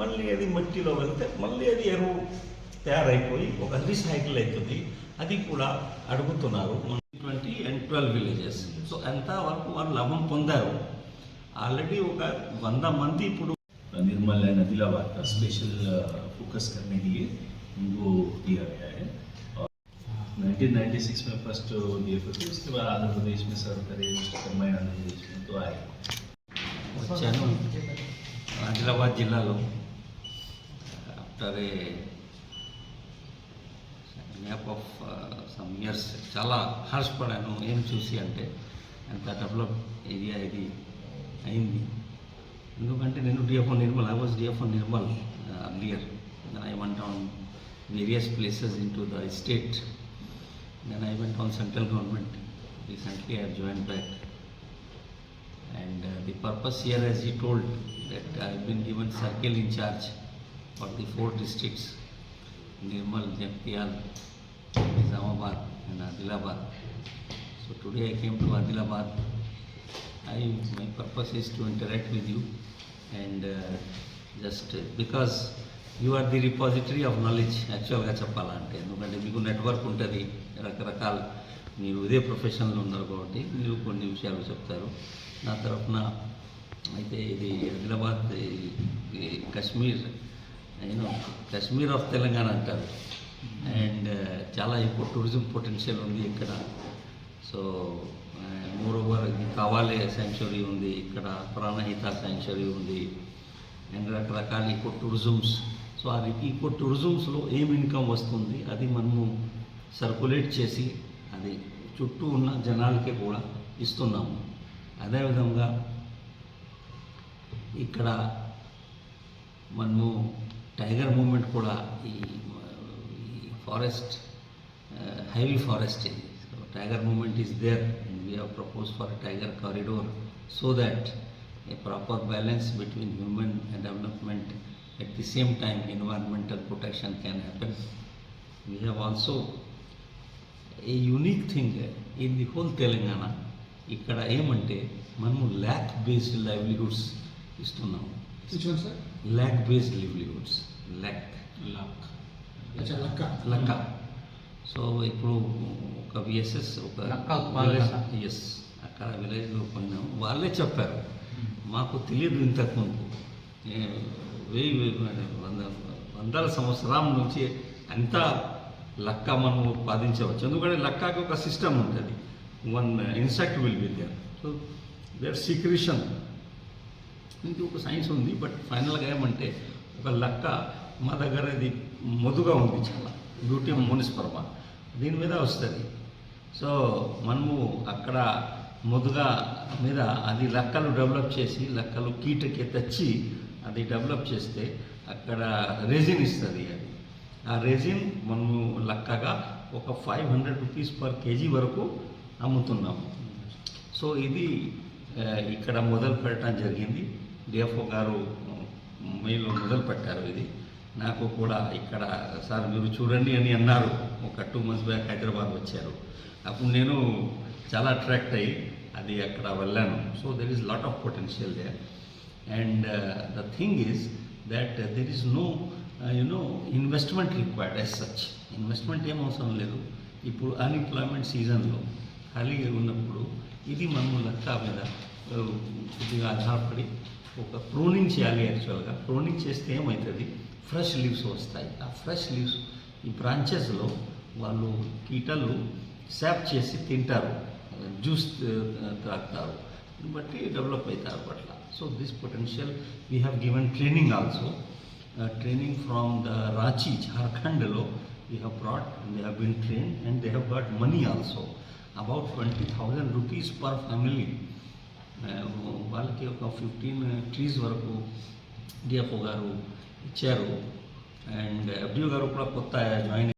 మళ్ళీ అది మట్టిలో వెళ్తే మళ్ళీ అది ఎరువు తయారైపోయి ఒక రీసైకిల్ అవుతుంది అది కూడా అడుగుతున్నారు twenty and twelve villages so అంత వరకు వాళ్ళు లాభం పొందారు ఆల్రెడీ ఒక వంద మంది ఇప్పుడు निर्मल एंड आदिलाबाद का स्पेशल फोकस करने के लिए उनको दिया गया है और 1996 में फर्स्ट दिए थे उसके बाद आंध्र प्रदेश में सर्व करे विश्वकर्मा आंध्र प्रदेश में तो आए వచ్చాను ఆదిలాబాద్ జిల్లాలో after a gap of some years చాలా హార్ష్ పడాను ఏం చూసి అంటే అంత డెవలప్ ఏరియా ఇది అయింది ఎందుకంటే నేను DFO Nirmal I was DFO Nirmal earlier then I went on various places in to the state then I went on central government recently I join back And uh, the purpose here, as he told, that I've been given circle in charge For the four districts, Nirmal, Jagtial, Nizamabad and Adilabad. So today I came to Adilabad. I, my purpose is to interact with you and uh, just uh, because you are the repository of knowledge యాక్చువల్గా చెప్పాలంటే ఎందుకంటే మీకు network ఉంటుంది రకరకాల మీరు ఇదే ప్రొఫెషన్లో ఉన్నారు కాబట్టి మీరు కొన్ని విషయాలు చెప్తారు నా తరఫున అయితే ఇది ఆదిలాబాద్ కాశ్మీర్ నేను కశ్మీర్ ఆఫ్ తెలంగాణ అంటారు. అండ్ uh, చాలా ఎక్కువ టూరిజం పొటెన్షియల్ ఉంది ఇక్కడ. సో మోర్ ఓవర్ కావాలే శాంక్చురీ ఉంది ఇక్కడ ప్రాణహిత శాంక్చురీ ఉంది అండ్ రకరకాల ఈకో టూరిజమ్స్ సో అది ఈకో టూరిజమ్స్లో ఏం ఇన్కమ్ వస్తుంది అది మనము సర్కులేట్ చేసి అది చుట్టూ ఉన్న జనాలకి కూడా ఇస్తున్నాము. అదేవిధంగా ఇక్కడ మనము టైగర్ మూమెంట్ కూడా ఈ ఈ ఫారెస్ట్ హైవీ ఫారెస్ట్ ఇది so tiger movement is there and we have propose for tiger corridor so that a proper balance between human and development at the same time environmental protection can happen. We have also a unique thing in the whole Telangana. ఇక్కడ ఏమంటే మనము lakh based livelihoods ఇస్తున్నాము Which one, sir? Lac based livelihoods lac lakh Acha, Lakka. లక్క so ఇప్పుడు ఒక VSS ఒక లక్క. Yes అక్కడ విలేజ్లో పోయినాం వాళ్ళే చెప్పారు. మాకు తెలియదు ఇంతకుముందు వెయ్యి వంద వందల సంవత్సరాల నుంచి అంత లక్క మనం ఉత్పాదించవచ్చు. ఎందుకంటే లక్కకి ఒక సిస్టమ్ ఉంటుంది. One insect will be there so there secretion ఇంకొక ఒక సైన్స్ ఉంది బట్ ఫైనల్గా ఏమంటే ఒక లక్క మా దగ్గర ఇది మొదుగా ఉంది చాలా. బ్యూటీ మునిస్పర్మ దీని మీద వస్తుంది. సో మనము అక్కడ మొదుగా మీద అది లక్కలు డెవలప్ చేసి లక్కలు కీటకి తెచ్చి అది డెవలప్ చేస్తే అక్కడ రెజిన్ ఇస్తుంది అది. ఆ రెజిన్ మనము లక్కగా ఒక five hundred rupees per kg వరకు అమ్ముతున్నాము. సో ఇది ఇక్కడ మొదలు పెట్టడం జరిగింది. డిఎఫ్ఓ గారు మీలో మొదలు పెట్టారు ఇది. నాకు కూడా ఇక్కడ సార్ మీరు చూడండి అని అన్నారు. ఒక టూ మంత్స్ బ్యాక్ హైదరాబాద్ వచ్చారు. అప్పుడు నేను చాలా అట్రాక్ట్ అయ్యి అది అక్కడ వెళ్ళాను. So there is lot of potential they and the thing is that there is no you know investment required as such investment ఏం అవసరం లేదు. ఇప్పుడు అన్ఎంప్లాయ్మెంట్ సీజన్లో ఖాళీగా ఉన్నప్పుడు ఇది మనము లెక్క మీద కొద్దిగా ఆధారపడి ఒక ప్రూనింగ్ చేయాలి యాక్చువల్గా. ప్రూనింగ్ చేస్తే ఏమవుతుంది ఫ్రెష్ లీవ్స్ వస్తాయి. ఆ ఫ్రెష్ లీవ్స్ ఈ బ్రాంచెస్లో వాళ్ళు కీటలు శాప్ చేసి తింటారు. జ్యూస్ త్రాగుతారు బట్టి డెవలప్ అవుతారు అట్లా. So this potential we have given training also. Training from the Ranchi జార్ఖండ్లో we have brought and they have been trained and they have got money about 20000 rupees per family. Uh, వాళ్ళకి ఒక fifteen trees వరకు DFO గారు ఇచ్చారు and FDO గారు కూడా కొత్త join